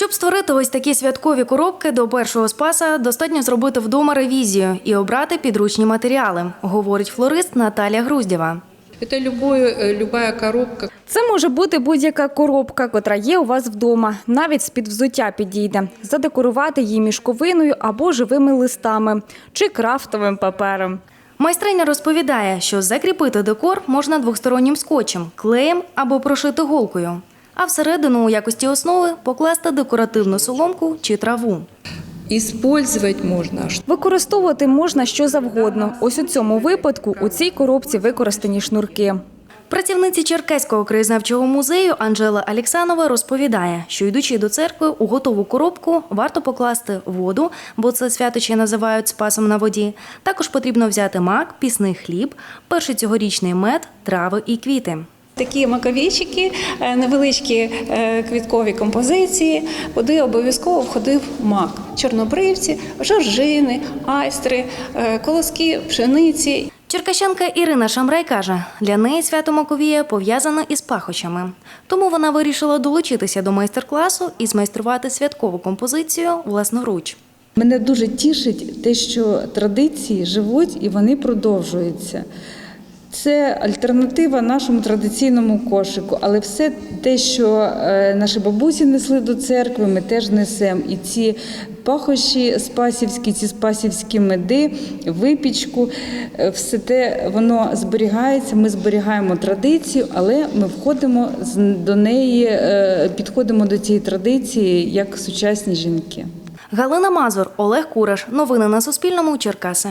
Щоб створити ось такі святкові коробки до першого спаса, достатньо зробити вдома ревізію і обрати підручні матеріали, говорить флорист Наталя Груздєва. Это любое, э, любая коробка, Це може бути будь-яка коробка, котра є у вас вдома. Навіть з-під взуття підійде. Задекорувати її мішковиною або живими листами чи крафтовим папером. Майстриня розповідає, що закріпити декор можна двостороннім скотчем, клеєм або прошити голкою. А всередину у якості основи покласти декоративну соломку чи траву. использовать можно Використовувати можна що завгодно. Ось у цьому випадку у цій коробці використані шнурки. Працівниці Черкеського краєзнавчого музею Анжела Алексанова розповідає, що йдучи до церкви у готову коробку варто покласти воду, бо це святочі називають спасом на воді. Також потрібно взяти мак, пісний хліб, перший цьогорічний мед, трави і квіти. Такі маковійчики, е, невеличкі е, квіткові композиції, куди обов'язково входив мак, чорнобривці, жоржини, айстри, е, колоски пшениці. Черкащанка Ірина Шамрай каже, для неї свято Маковія пов'язане із пахощами. Тому вона вирішила долучитися до майстер-класу і змайструвати святкову композицію власноруч. Мене дуже тішить те, що традиції живуть і вони продовжуються. Це альтернатива нашому традиційному кошику, але все те, що е, наші бабусі несли до церкви, ми теж несемо. І ці пахощі спасівські, ці спасівські меди, випічку, е, все те воно зберігається. Ми зберігаємо традицію, але ми входимо до неї, е, підходимо до цієї традиції як сучасні жінки. Галина Мазур, Олег Кураш. Новини на Суспільному. Черкаси.